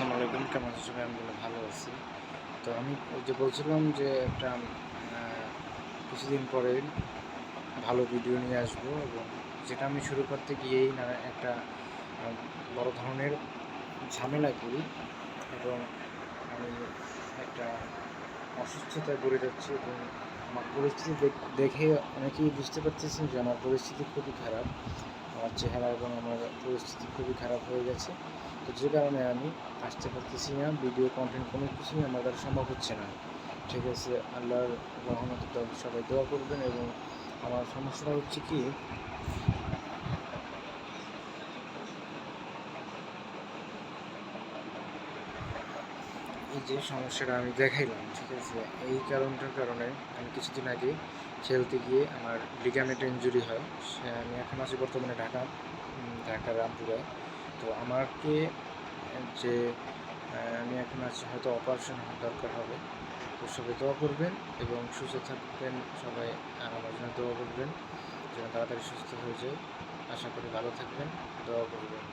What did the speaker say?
আসসালামু আলাইকুম কেমন আছো, আমি বলে ভালো আছি। তো আমি ওই যে বলছিলাম যে একটা কিছুদিন পরে ভালো ভিডিও নিয়ে আসব এবং যেটা আমি শুরু করতে গিয়েই না, একটা বড় ধরনের ঝামেলায় পড়ি এবং আমি একটা অসুস্থতায় পড়ে যাচ্ছি এবং আমার পরিস্থিতি দেখ- অনেকেই বুঝতে পারতেছেন যে আমার পরিস্থিতি খুবই খারাপ। আমার চেহারা এবং আমার পরিস্থিতি খুবই খারাপ হয়ে গেছে। তো যে কারণে আমি আসতে পারতেছি না ভিডিও কন্টেন্ট কোনো কিছুই আমার দ্বারা সম্ভব হচ্ছে না। ঠিক আছে, আল্লাহর রহমত সবাই দোয়া করবেন এবং আমার সমস্যাটা হচ্ছে কি এই যে সমস্যাটা আমি দেখাইলাম, ঠিক আছে? এই কারণটার কারণে আমি কিছুদিন আগে খেলতে গিয়ে আমার লিগামেন্ট ইঞ্জুরি হয়। সে, আমি এখন আছি বর্তমানে ঢাকা ঢাকা, রামপুরে। তো আমাকে, যে আমি এখন আছি হয়তো অপারেশন দরকার হবে। তো সবাই দোয়া করবেন এবং সুস্থ থাকবেন সবাই আমার জন্য দোয়া করবেন। যেন তাড়াতাড়ি সুস্থ হয়ে যায়। আশা করি ভালো থাকবেন। দোয়া করবেন।